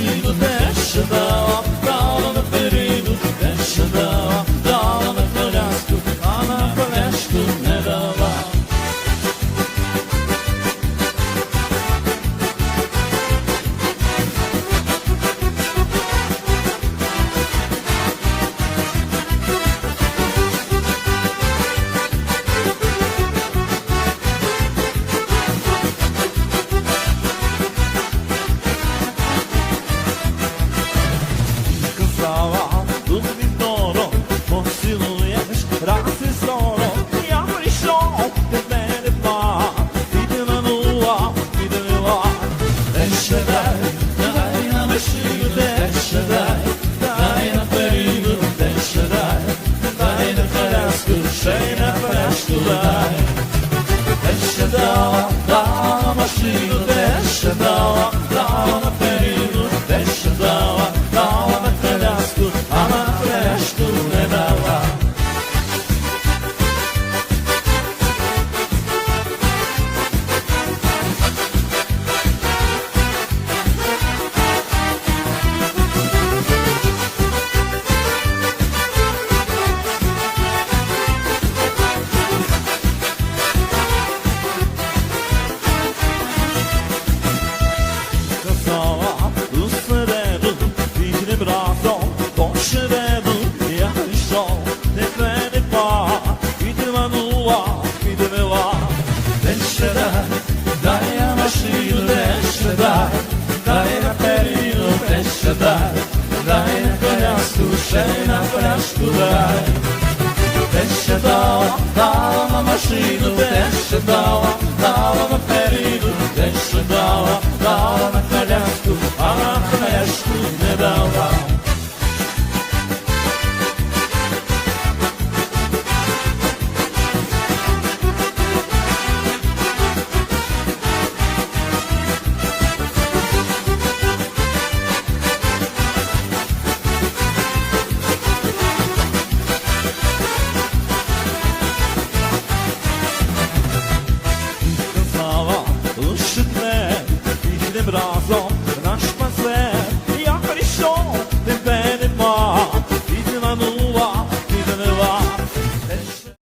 Gülmeş daha da da maşin deşe da дай я машину дещо дай, дай на перину дещо дай, дай на коляску, ще й на пляшку дай. Дещо дала, дала на машину, дещо дала, дала на перину, дещо дала, дала на коляску, а на пляшку не дала.